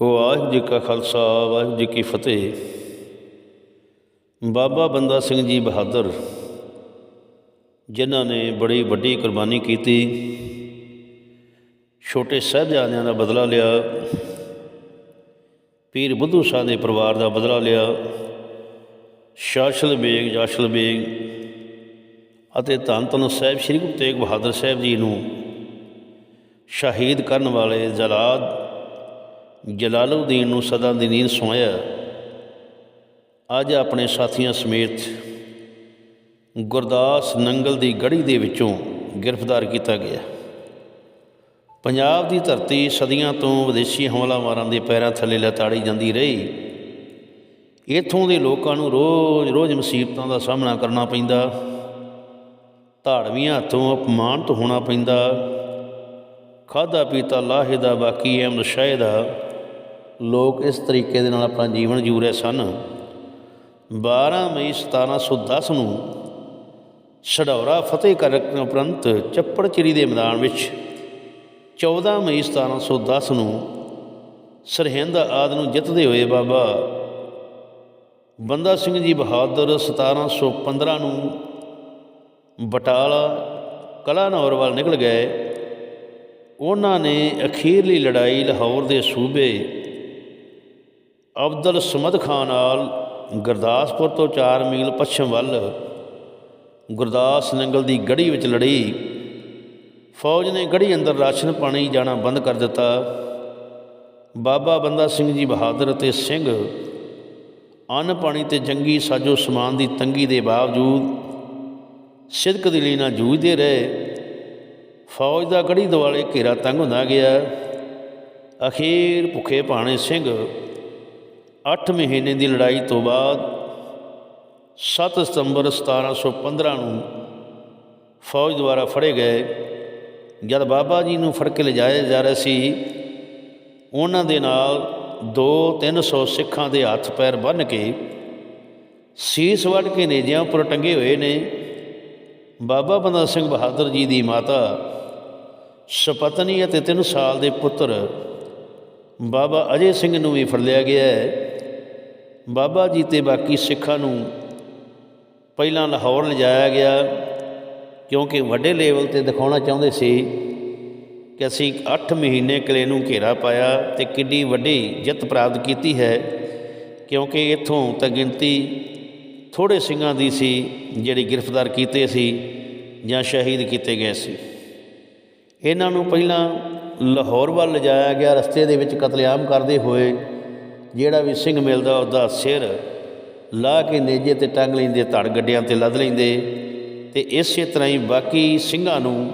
ਵਾਹਿਗੁਰੂ ਜੀ ਕਾ ਖਾਲਸਾ, ਵਾਹਿਗੁਰੂ ਜੀ ਕੀ ਫਤਿਹ। ਬਾਬਾ ਬੰਦਾ ਸਿੰਘ ਜੀ ਬਹਾਦਰ, ਜਿਨ੍ਹਾਂ ਨੇ ਬੜੀ ਵੱਡੀ ਕੁਰਬਾਨੀ ਕੀਤੀ, ਛੋਟੇ ਸਾਹਿਬਜ਼ਾਦਿਆਂ ਦਾ ਬਦਲਾ ਲਿਆ, ਪੀਰ ਬੁੱਧੂ ਸ਼ਾਹ ਦੇ ਪਰਿਵਾਰ ਦਾ ਬਦਲਾ ਲਿਆ, ਸ਼ਾਸ਼ਲ ਬੇਗ, ਜਾਸ਼ਲ ਬੇਗ ਅਤੇ ਧੰਨ ਧੰਨ ਸਾਹਿਬ, ਸ੍ਰੀ ਗੁਰੂ ਤੇਗ ਬਹਾਦਰ ਸਾਹਿਬ ਜੀ ਨੂੰ ਸ਼ਹੀਦ ਕਰਨ ਵਾਲੇ ਜਲਾਦ ਜਲਾਲਉਦੀਨ ਨੂੰ ਸਦਾ ਦੀ ਨੀਂਦ ਸੋਇਆ। ਅੱਜ ਆਪਣੇ ਸਾਥੀਆਂ ਸਮੇਤ ਗੁਰਦਾਸ ਨੰਗਲ ਦੀ ਗੜੀ ਦੇ ਵਿੱਚੋਂ ਗ੍ਰਿਫਤਾਰ ਕੀਤਾ ਗਿਆ। ਪੰਜਾਬ ਦੀ ਧਰਤੀ ਸਦੀਆਂ ਤੋਂ ਵਿਦੇਸ਼ੀ ਹਮਲਾਵਰਾਂ ਦੇ ਪੈਰਾਂ ਥੱਲੇ ਲਤਾੜੀ ਜਾਂਦੀ ਰਹੀ। ਇੱਥੋਂ ਦੇ ਲੋਕਾਂ ਨੂੰ ਰੋਜ਼-ਰੋਜ਼ ਮੁਸੀਬਤਾਂ ਦਾ ਸਾਹਮਣਾ ਕਰਨਾ ਪੈਂਦਾ। ਧਾੜਵੀਆਂ ਹੱਥੋਂ ਅਪਮਾਨਿਤ ਹੋਣਾ ਪੈਂਦਾ। ਖਾਦਾ ਪੀਤਾ ਲਾਹੇ ਦਾ ਬਾਕੀ ਅਹਿਮਦ ਸ਼ਾਹ ਲੋਕ ਇਸ ਤਰੀਕੇ ਦੇ ਨਾਲ ਆਪਣਾ ਜੀਵਨ ਜੂ ਰਹੇ ਸਨ। 12 ਮਈ 1710 ਨੂੰ ਛਡੌਰਾ ਫਤਿਹ ਕਰਨ ਉਪਰੰਤ ਚੱਪੜਚਿੜੀ ਦੇ ਮੈਦਾਨ ਵਿੱਚ 14 ਮਈ 1710 ਨੂੰ ਸਰਹਿੰਦ ਆਦ ਨੂੰ ਜਿੱਤਦੇ ਹੋਏ ਬਾਬਾ ਬੰਦਾ ਸਿੰਘ ਜੀ ਬਹਾਦਰ 1715 ਨੂੰ ਬਟਾਲਾ ਕਲਾਨੌਰ ਵੱਲ ਨਿਕਲ ਗਏ। ਉਹਨਾਂ ਨੇ ਅਖੀਰਲੀ ਲੜਾਈ ਲਾਹੌਰ ਦੇ ਸੂਬੇ ਅਬਦੁਲ ਸਮਦ ਖਾਨ ਨਾਲ ਗੁਰਦਾਸਪੁਰ ਤੋਂ 4 ਮੀਲ ਪੱਛਮ ਵੱਲ ਗੁਰਦਾਸ ਨੰਗਲ ਦੀ ਗੜੀ ਵਿੱਚ ਲੜੀ। ਫੌਜ ਨੇ ਗੜੀ ਅੰਦਰ ਰਾਸ਼ਨ ਪਾਣੀ ਜਾਣਾ ਬੰਦ ਕਰ ਦਿੱਤਾ। ਬਾਬਾ ਬੰਦਾ ਸਿੰਘ ਜੀ ਬਹਾਦਰ ਅਤੇ ਸਿੰਘ ਅੰਨ ਪਾਣੀ ਤੇ ਜੰਗੀ ਸਾਜੋ ਸਮਾਨ ਦੀ ਤੰਗੀ ਦੇ ਬਾਵਜੂਦ ਸਿਧਕ ਦੇ ਲਈ ਨਾਲ ਜੂਝਦੇ ਰਹੇ। ਫੌਜ ਦਾ ਗੜੀ ਦੁਆਲੇ ਘੇਰਾ ਤੰਗ ਹੁੰਦਾ ਗਿਆ। ਅਖੀਰ ਭੁੱਖੇ ਭਾਣੇ ਸਿੰਘ 8 ਮਹੀਨੇ ਦੀ ਲੜਾਈ ਤੋਂ ਬਾਅਦ 7 ਸਤੰਬਰ 1715 ਨੂੰ ਫੌਜ ਦੁਆਰਾ ਫੜੇ ਗਏ। ਜਦ ਬਾਬਾ ਜੀ ਨੂੰ ਫੜ ਕੇ ਲਿਜਾਇਆ ਜਾ ਰਿਹਾ ਸੀ, ਉਹਨਾਂ ਦੇ ਨਾਲ 2-300 ਸਿੱਖਾਂ ਦੇ ਹੱਥ ਪੈਰ ਬੰਨ੍ਹ ਕੇ ਸੀਸ ਵੱਢ ਕੇ ਨੇਜਿਆਂ ਉੱਪਰ ਟੰਗੇ ਹੋਏ ਨੇ। ਬਾਬਾ ਬੰਦਾ ਸਿੰਘ ਬਹਾਦਰ ਜੀ ਦੀ ਮਾਤਾ ਸਪਤਨੀ ਅਤੇ 3 ਸਾਲ ਦੇ ਪੁੱਤਰ ਬਾਬਾ ਅਜੇ ਸਿੰਘ ਨੂੰ ਵੀ ਫੜ ਲਿਆ ਗਿਆ ਹੈ। ਬਾਬਾ ਜੀ ਤੇ ਬਾਕੀ ਸਿੱਖਾਂ ਨੂੰ ਪਹਿਲਾਂ ਲਾਹੌਰ ਲਿਜਾਇਆ ਗਿਆ, ਕਿਉਂਕਿ ਵੱਡੇ ਲੈਵਲ ਤੇ ਦਿਖਾਉਣਾ ਚਾਹੁੰਦੇ ਸੀ ਕਿ ਅਸੀਂ 8 ਮਹੀਨੇ ਕਿਲੇ ਨੂੰ ਘੇਰਾ ਪਾਇਆ ਤੇ ਕਿੰਨੀ ਵੱਡੀ ਜਿੱਤ ਪ੍ਰਾਪਤ ਕੀਤੀ ਹੈ, ਕਿਉਂਕਿ ਇੱਥੋਂ ਤਾਂ ਗਿਣਤੀ ਥੋੜੇ ਸਿੰਘਾਂ ਦੀ ਸੀ ਜਿਹੜੀ ਗ੍ਰਿਫਤਾਰ ਕੀਤੇ ਸੀ ਜਾਂ ਸ਼ਹੀਦ ਕੀਤੇ ਗਏ ਸੀ। ਇਹਨਾਂ ਨੂੰ ਪਹਿਲਾਂ ਲਾਹੌਰ ਵੱਲ ਲਿਜਾਇਆ ਗਿਆ, ਰਸਤੇ ਦੇ ਵਿੱਚ ਕਤਲੇਆਮ ਕਰਦੇ ਹੋਏ ਜਿਹੜਾ ਵੀ ਸਿੰਘ ਮਿਲਦਾ, ਉਹਦਾ ਸਿਰ ਲਾ ਕੇ ਨੇਜੇ ਤੇ ਟੰਗ ਲੈਂਦੇ, ਧੜ ਗੱਡਿਆਂ ਤੇ ਲੱਦ ਲੈਂਦੇ। ਤੇ ਇਸੇ ਤਰ੍ਹਾਂ ਹੀ ਬਾਕੀ ਸਿੰਘਾਂ ਨੂੰ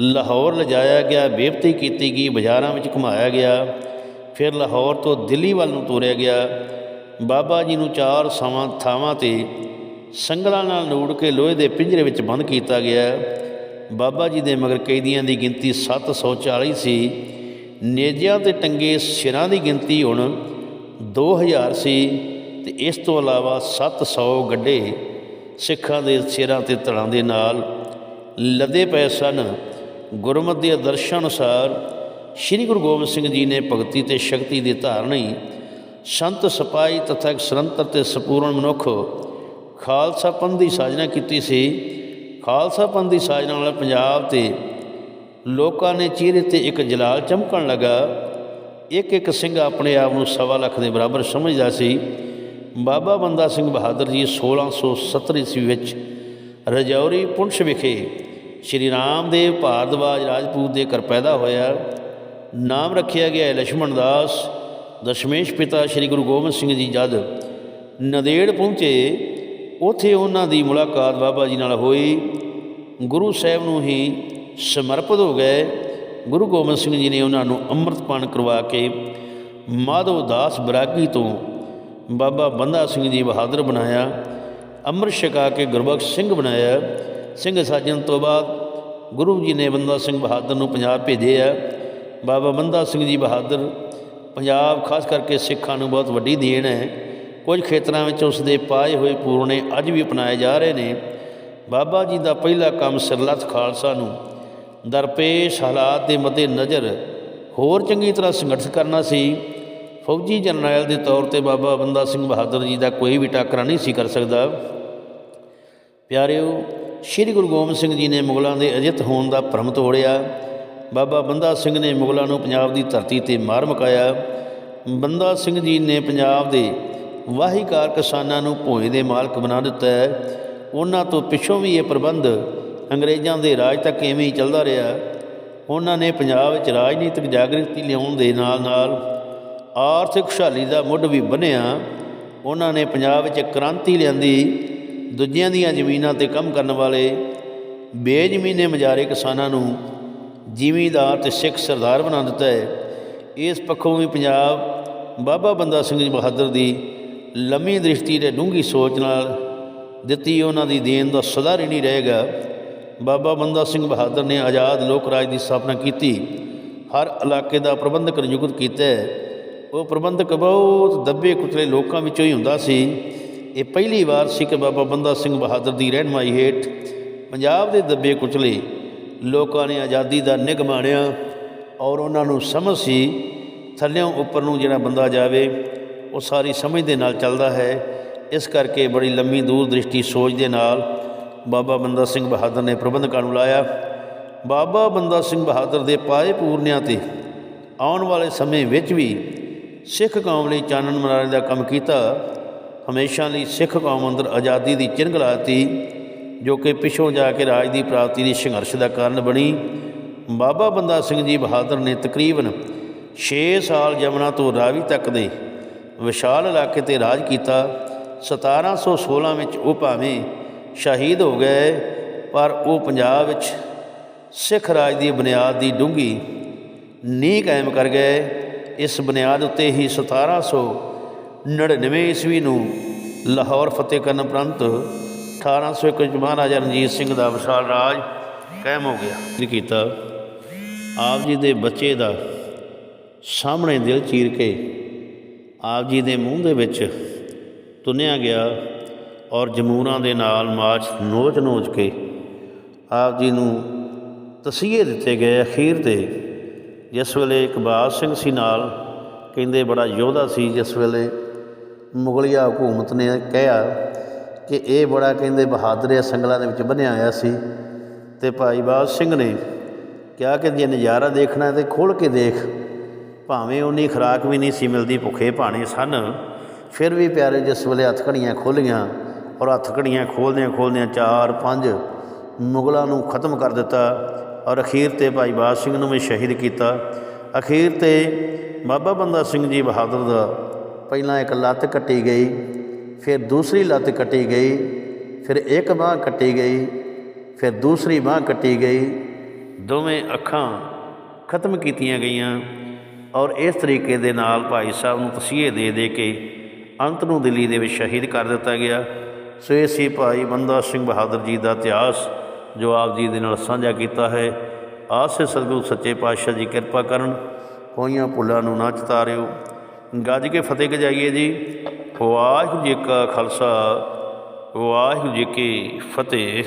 ਲਾਹੌਰ ਲਿਜਾਇਆ ਗਿਆ ਬੇਪਤੀ ਕੀਤੀ ਗਈ, ਬਾਜ਼ਾਰਾਂ ਵਿੱਚ ਘੁਮਾਇਆ ਗਿਆ। ਫਿਰ ਲਾਹੌਰ ਤੋਂ ਦਿੱਲੀ ਵੱਲ ਨੂੰ ਤੋਰਿਆ ਗਿਆ। ਬਾਬਾ ਜੀ ਨੂੰ ਚਾਰ ਸਮਾਂ ਥਾਵਾਂ ਤੇ ਸੰਗਲਾਂ ਨਾਲ ਨੂੜ ਕੇ ਲੋਹੇ ਦੇ ਪਿੰਜਰੇ ਵਿੱਚ ਬੰਦ ਕੀਤਾ ਗਿਆ। ਬਾਬਾ ਜੀ ਦੇ ਮਗਰ ਕੈਦੀਆਂ ਦੀ ਗਿਣਤੀ 740 ਸੀ। ਨੇਜਿਆਂ ਤੇ ਟੰਗੇ ਸਿਰਾਂ ਦੀ ਗਿਣਤੀ ਹੁਣ 2000 ਸੀ ਤੇ ਇਸ ਤੋਂ ਇਲਾਵਾ 700 ਗੱਡੇ ਸਿੱਖਾਂ ਦੇ ਸਿਰਾਂ ਤੇ ਧੜਾਂ ਦੇ ਨਾਲ ਲੱਦੇ ਪਏ ਸਨ। ਗੁਰਮਤਿ ਦੇ ਆਦਰਸ਼ਾਂ ਅਨੁਸਾਰ ਸ੍ਰੀ ਗੁਰੂ ਗੋਬਿੰਦ ਸਿੰਘ ਜੀ ਨੇ ਭਗਤੀ ਤੇ ਸ਼ਕਤੀ ਦੀ ਧਾਰਨੀ ਸੰਤ ਸਿਪਾਹੀ ਤਥਾ ਇੱਕ ਸਰੰਤਰ ਤੇ ਸੰਪੂਰਨ ਮਨੁੱਖ ਖਾਲਸਾ ਪੰਥ ਦੀ ਸਾਜਨਾ ਕੀਤੀ ਸੀ। ਖਾਲਸਾ ਪੰਥ ਦੀ ਸਾਜਨਾ ਨਾਲ ਪੰਜਾਬ ਤੇ ਲੋਕਾਂ ਨੇ ਚਿਹਰੇ ਤੇ ਇੱਕ ਜਲਾਲ ਚਮਕਣ ਲੱਗਾ। ਇੱਕ ਇੱਕ ਸਿੰਘ ਆਪਣੇ ਆਪ ਨੂੰ ਸਵਾ ਲੱਖ ਦੇ ਬਰਾਬਰ ਸਮਝਦਾ ਸੀ। ਬਾਬਾ ਬੰਦਾ ਸਿੰਘ ਬਹਾਦਰ ਜੀ 1670 ਈਸਵੀ ਵਿੱਚ ਰਜੌਰੀ ਪੁੰਛ ਵਿਖੇ ਸ਼੍ਰੀ ਰਾਮਦੇਵ ਭਾਰਦਵਾਜ ਰਾਜਪੂਤ ਦੇ ਘਰ ਪੈਦਾ ਹੋਇਆ। ਨਾਮ ਰੱਖਿਆ ਗਿਆ ਲక్ష్మణ ਦਾਸ। ਦਸ਼ਮੇਸ਼ ਪਿਤਾ ਸ਼੍ਰੀ ਗੁਰੂ ਗੋਬਿੰਦ ਸਿੰਘ ਜੀ ਜਦ ਨਦੇੜ ਪਹੁੰਚੇ, ਉਥੇ ਉਹਨਾਂ ਦੀ ਮੁਲਾਕਾਤ ਬਾਬਾ ਜੀ ਨਾਲ ਹੋਈ। ਗੁਰੂ ਸਾਹਿਬ ਨੂੰ ਹੀ ਸਮਰਪਿਤ ਹੋ ਗਏ। ਗੁਰੂ ਗੋਬਿੰਦ ਸਿੰਘ ਜੀ ਨੇ ਉਹਨਾਂ ਨੂੰ ਅੰਮ੍ਰਿਤਪਾਨ ਕਰਵਾ ਕੇ ਮਾਧਵ ਦਾਸ ਬਰਾਗੀ ਤੋਂ ਬਾਬਾ ਬੰਦਾ ਸਿੰਘ ਜੀ ਬਹਾਦਰ ਬਣਾਇਆ, ਅੰਮ੍ਰਿਤ ਛਕਾ ਕੇ ਗੁਰਬਖਸ਼ ਸਿੰਘ ਬਣਾਇਆ। ਸਿੰਘ ਸਾਜਣ ਤੋਂ ਬਾਅਦ ਗੁਰੂ ਜੀ ਨੇ ਬੰਦਾ ਸਿੰਘ ਬਹਾਦਰ ਨੂੰ ਪੰਜਾਬ ਭੇਜਿਆ। ਬਾਬਾ ਬੰਦਾ ਸਿੰਘ ਜੀ ਬਹਾਦਰ ਪੰਜਾਬ ਖਾਸ ਕਰਕੇ ਸਿੱਖਾਂ ਨੂੰ ਬਹੁਤ ਵੱਡੀ ਦੇਣ ਹੈ। ਕੁਝ ਖੇਤਰਾਂ ਵਿੱਚ ਉਸ ਦੇ ਪਾਏ ਹੋਏ ਪੂਰਨੇ ਅੱਜ ਵੀ ਅਪਣਾਏ ਜਾ ਰਹੇ ਨੇ। ਬਾਬਾ ਜੀ ਦਾ ਪਹਿਲਾ ਕੰਮ ਸਿਰਲੱਥ ਖਾਲਸਾ ਨੂੰ ਦਰਪੇਸ਼ ਹਾਲਾਤ ਦੇ ਮੱਦੇ ਨਜ਼ਰ ਹੋਰ ਚੰਗੀ ਤਰ੍ਹਾਂ ਸੰਗਠਿਤ ਕਰਨਾ ਸੀ। ਫੌਜੀ ਜਰਨੈਲ ਦੇ ਤੌਰ ਤੇ ਬਾਬਾ ਬੰਦਾ ਸਿੰਘ ਬਹਾਦਰ ਜੀ ਦਾ ਕੋਈ ਵੀ ਟਾਕਰਾ ਨਹੀਂ ਸੀ ਕਰ ਸਕਦਾ। ਪਿਆਰਿਓ, ਸ੍ਰੀ ਗੁਰੂ ਗੋਬਿੰਦ ਸਿੰਘ ਜੀ ਨੇ ਮੁਗਲਾਂ ਦੇ ਅਜਿੱਤ ਹੋਣ ਦਾ ਭਰਮ ਤੋੜਿਆ। ਬਾਬਾ ਬੰਦਾ ਸਿੰਘ ਨੇ ਮੁਗਲਾਂ ਨੂੰ ਪੰਜਾਬ ਦੀ ਧਰਤੀ ਤੇ ਮਾਰ ਮੁਕਾਇਆ। ਬੰਦਾ ਸਿੰਘ ਜੀ ਨੇ ਪੰਜਾਬ ਦੇ ਵਾਹੀਕਾਰ ਕਿਸਾਨਾਂ ਨੂੰ ਭੋਏ ਦੇ ਮਾਲਕ ਬਣਾ ਦਿੱਤਾ ਹੈ। ਉਹਨਾਂ ਤੋਂ ਪਿੱਛੋਂ ਵੀ ਇਹ ਪ੍ਰਬੰਧ ਅੰਗਰੇਜ਼ਾਂ ਦੇ ਰਾਜ ਤੱਕ ਐਵੇਂ ਹੀ ਚੱਲਦਾ ਰਿਹਾ। ਉਹਨਾਂ ਨੇ ਪੰਜਾਬ ਵਿੱਚ ਰਾਜਨੀਤਿਕ ਜਾਗਰਤੀ ਲਿਆਉਣ ਦੇ ਨਾਲ ਨਾਲ ਆਰਥਿਕ ਖੁਸ਼ਹਾਲੀ ਦਾ ਮੁੱਢ ਵੀ ਬੰਨਿਆ। ਉਹਨਾਂ ਨੇ ਪੰਜਾਬ ਵਿੱਚ ਕ੍ਰਾਂਤੀ ਲਿਆਂਦੀ। ਦੂਜਿਆਂ ਦੀਆਂ ਜ਼ਮੀਨਾਂ ਤੇ ਕੰਮ ਕਰਨ ਵਾਲੇ ਬੇਜ਼ਮੀਨੇ ਮਜਾਰੇ ਕਿਸਾਨਾਂ ਨੂੰ ਜ਼ਿਮੀਂਦਾਰ ਤੇ ਸਿੱਖ ਸਰਦਾਰ ਬਣਾ ਦਿੱਤਾ ਹੈ। ਇਸ ਪੱਖੋਂ ਵੀ ਪੰਜਾਬ ਬਾਬਾ ਬੰਦਾ ਸਿੰਘ ਜੀ ਬਹਾਦਰ ਦੀ ਲੰਮੀ ਦ੍ਰਿਸ਼ਟੀ ਤੇ ਡੂੰਘੀ ਸੋਚ ਨਾਲ ਦਿੱਤੀ ਉਹਨਾਂ ਦੀ ਦੇਣ ਦਾ ਸਦਾ ਰਿਣੀ ਰਹੇਗਾ। ਬਾਬਾ ਬੰਦਾ ਸਿੰਘ ਬਹਾਦਰ ਨੇ ਆਜ਼ਾਦ ਲੋਕ ਰਾਜ ਦੀ ਸਥਾਪਨਾ ਕੀਤੀ। ਹਰ ਇਲਾਕੇ ਦਾ ਪ੍ਰਬੰਧਕ ਨਿਯੁਕਤ ਕੀਤਾ ਉਹ ਪ੍ਰਬੰਧਕ ਬਹੁਤ ਦੱਬੇ ਕੁਚਲੇ ਲੋਕਾਂ ਵਿੱਚੋਂ ਹੀ ਹੁੰਦਾ ਸੀ। ਇਹ ਪਹਿਲੀ ਵਾਰ ਸੀ ਕਿ ਬਾਬਾ ਬੰਦਾ ਸਿੰਘ ਬਹਾਦਰ ਦੀ ਰਹਿਨਮਾਈ ਹੇਠ ਪੰਜਾਬ ਦੇ ਦੱਬੇ ਕੁਚਲੇ ਲੋਕਾਂ ਨੇ ਆਜ਼ਾਦੀ ਦਾ ਨਿੱਘ ਮਾਣਿਆ ਔਰ ਉਹਨਾਂ ਨੂੰ ਸਮਝ ਸੀ, ਥੱਲਿਓਂ ਉੱਪਰ ਨੂੰ ਜਿਹੜਾ ਬੰਦਾ ਜਾਵੇ, ਉਹ ਸਾਰੀ ਸਮਝ ਦੇ ਨਾਲ ਚੱਲਦਾ ਹੈ। ਇਸ ਕਰਕੇ ਬੜੀ ਲੰਮੀ ਦੂਰ ਦ੍ਰਿਸ਼ਟੀ ਸੋਚ ਦੇ ਨਾਲ ਬਾਬਾ ਬੰਦਾ ਸਿੰਘ ਬਹਾਦਰ ਨੇ ਪ੍ਰਬੰਧਕਾਂ ਨੂੰ ਲਾਇਆ। ਬਾਬਾ ਬੰਦਾ ਸਿੰਘ ਬਹਾਦਰ ਦੇ ਪਾਏ ਪੂਰਨਿਆਂ ਤੇ ਆਉਣ ਵਾਲੇ ਸਮੇਂ ਵਿੱਚ ਵੀ ਸਿੱਖ ਕੌਮ ਲਈ ਚਾਨਣ ਮਨਾਉਣ ਦਾ ਕੰਮ ਕੀਤਾ। ਹਮੇਸ਼ਾ ਲਈ ਸਿੱਖ ਕੌਮ ਅੰਦਰ ਆਜ਼ਾਦੀ ਦੀ ਚਿੰਨ੍ਹ ਲਾਤੀ ਜੋ ਕਿ ਪਿਛੋਂ ਜਾ ਕੇ ਰਾਜ ਦੀ ਪ੍ਰਾਪਤੀ ਦੀ ਸੰਘਰਸ਼ ਦਾ ਕਾਰਨ ਬਣੀ। ਬਾਬਾ ਬੰਦਾ ਸਿੰਘ ਜੀ ਬਹਾਦਰ ਨੇ ਤਕਰੀਬਨ 6 ਸਾਲ ਜਮਨਾ ਤੋਂ ਰਾਵੀ ਤੱਕ ਦੇ ਵਿਸ਼ਾਲ ਇਲਾਕੇ ਤੇ ਰਾਜ ਕੀਤਾ। 1716 ਵਿੱਚ ਉਹ ਭਾਵੇਂ ਸ਼ਹੀਦ ਹੋ ਗਏ, ਪਰ ਉਹ ਪੰਜਾਬ ਵਿੱਚ ਸਿੱਖ ਰਾਜ ਦੀ ਬੁਨਿਆਦ ਦੀ ਡੂੰਘੀ ਨੀਂਹ ਕਾਇਮ ਕਰ ਗਏ। ਇਸ ਬੁਨਿਆਦ ਉੱਤੇ ਹੀ 1799 ਈਸਵੀ ਨੂੰ ਲਾਹੌਰ ਫਤਿਹ ਕਰਨ ਉਪਰੰਤ 1801 ਵਿੱਚ ਮਹਾਰਾਜਾ ਰਣਜੀਤ ਸਿੰਘ ਦਾ ਵਿਸ਼ਾਲ ਰਾਜ ਕਾਇਮ ਹੋ ਗਿਆ। ਕੀਤਾ। ਆਪ ਜੀ ਦੇ ਬੱਚੇ ਦਾ ਸਾਹਮਣੇ ਦਿਲ ਚੀਰ ਕੇ ਆਪ ਜੀ ਦੇ ਮੂੰਹ ਦੇ ਵਿੱਚ ਤੁੰਨਿਆ ਗਿਆ। ਔਰ ਜਮੂਰਾਂ ਦੇ ਨਾਲ ਮਾਰਚ ਨੋਚ ਨੋਚ ਕੇ ਆਪ ਜੀ ਨੂੰ ਤਸੀਹੇ ਦਿੱਤੇ ਗਏ ਅਖੀਰ ਤੇ। ਜਿਸ ਵੇਲੇ ਇਕਬਾਲ ਸਿੰਘ ਸੀ ਨਾਲ, ਕਹਿੰਦੇ ਬੜਾ ਯੋਧਾ ਸੀ, ਜਿਸ ਵੇਲੇ ਮੁਗਲਿਆ ਹਕੂਮਤ ਨੇ ਕਿਹਾ ਕਿ ਇਹ ਬੜਾ, ਕਹਿੰਦੇ, ਬਹਾਦਰ ਆ ਸੰਗਲਾਂ ਦੇ ਵਿੱਚ ਬਣਿਆ ਆਇਆ ਸੀ। ਤੇ ਭਾਈ ਬਾਜ ਸਿੰਘ ਨੇ ਕਿਹਾ ਕਿ ਜੇ ਨਜ਼ਾਰਾ ਦੇਖਣਾ ਤੇ ਖੋਲ ਕੇ ਦੇਖ। ਭਾਵੇਂ ਉਨੀ ਖੁਰਾਕ ਵੀ ਨਹੀਂ ਸੀ ਮਿਲਦੀ, ਭੁੱਖੇ ਭਾਣੇ ਸਨ। ਫਿਰ ਵੀ ਪਿਆਰੇ ਜਿਸ ਵੇਲੇ ਹੱਥ ਹੱਥਕੜੀਆਂ ਖੋਲੀਆਂ ਔਰ ਹੱਥਕੜੀਆਂ ਖੋਲਦਿਆਂ ਖੋਲਦਿਆਂ ਚਾਰ ਪੰਜ ਮੁਗਲਾਂ ਨੂੰ ਖਤਮ ਕਰ ਦਿੱਤਾ ਔਰ ਅਖੀਰ ਤੇ ਭਾਈ ਬਾਜ ਸਿੰਘ ਨੂੰ ਵੀ ਸ਼ਹੀਦ ਕੀਤਾ। ਅਖੀਰ ਤੇ ਬਾਬਾ ਬੰਦਾ ਸਿੰਘ ਜੀ ਬਹਾਦਰ ਦਾ ਪਹਿਲਾਂ ਇੱਕ ਲੱਤ ਕੱਟੀ ਗਈ, ਫਿਰ ਦੂਸਰੀ ਲੱਤ ਕੱਟੀ ਗਈ, ਫਿਰ ਇੱਕ ਬਾਹ ਕੱਟੀ ਗਈ, ਫਿਰ ਦੂਸਰੀ ਬਾਹ ਕੱਟੀ ਗਈ। ਦੋਵੇਂ ਅੱਖਾਂ ਖਤਮ ਕੀਤੀਆਂ ਗਈਆਂ ਔਰ ਇਸ ਤਰੀਕੇ ਦੇ ਨਾਲ ਭਾਈ ਸਾਹਿਬ ਨੂੰ ਤਸੀਹੇ ਦੇ ਦੇ ਕੇ ਅੰਤ ਨੂੰ ਦਿੱਲੀ ਦੇ ਵਿੱਚ ਸ਼ਹੀਦ ਕਰ ਦਿੱਤਾ ਗਿਆ। ਸੋ ਇਹ ਸੀ ਭਾਈ ਬੰਦਾ ਸਿੰਘ ਬਹਾਦਰ ਜੀ ਦਾ ਇਤਿਹਾਸ, ਜੋ ਆਪ ਜੀ ਦੇ ਨਾਲ ਸਾਂਝਾ ਕੀਤਾ ਹੈ। ਆਸੇ ਸਤਿਗੁਰੂ ਸੱਚੇ ਪਾਤਸ਼ਾਹ ਜੀ ਕਿਰਪਾ ਕਰਨ ਹੋਈਆਂ ਭੁੱਲਾਂ ਨੂੰ ਨਾ ਚਤਾਰਿਓ। ਗੱਜ ਕੇ ਫਤਿਹ ਗਜਾਈਏ ਜੀ। ਵਾਹਿਗੁਰੂ ਜੀ ਕਾ ਖਾਲਸਾ, ਵਾਹਿਗੁਰੂ ਜੀ ਕੀ ਫਤਿਹ।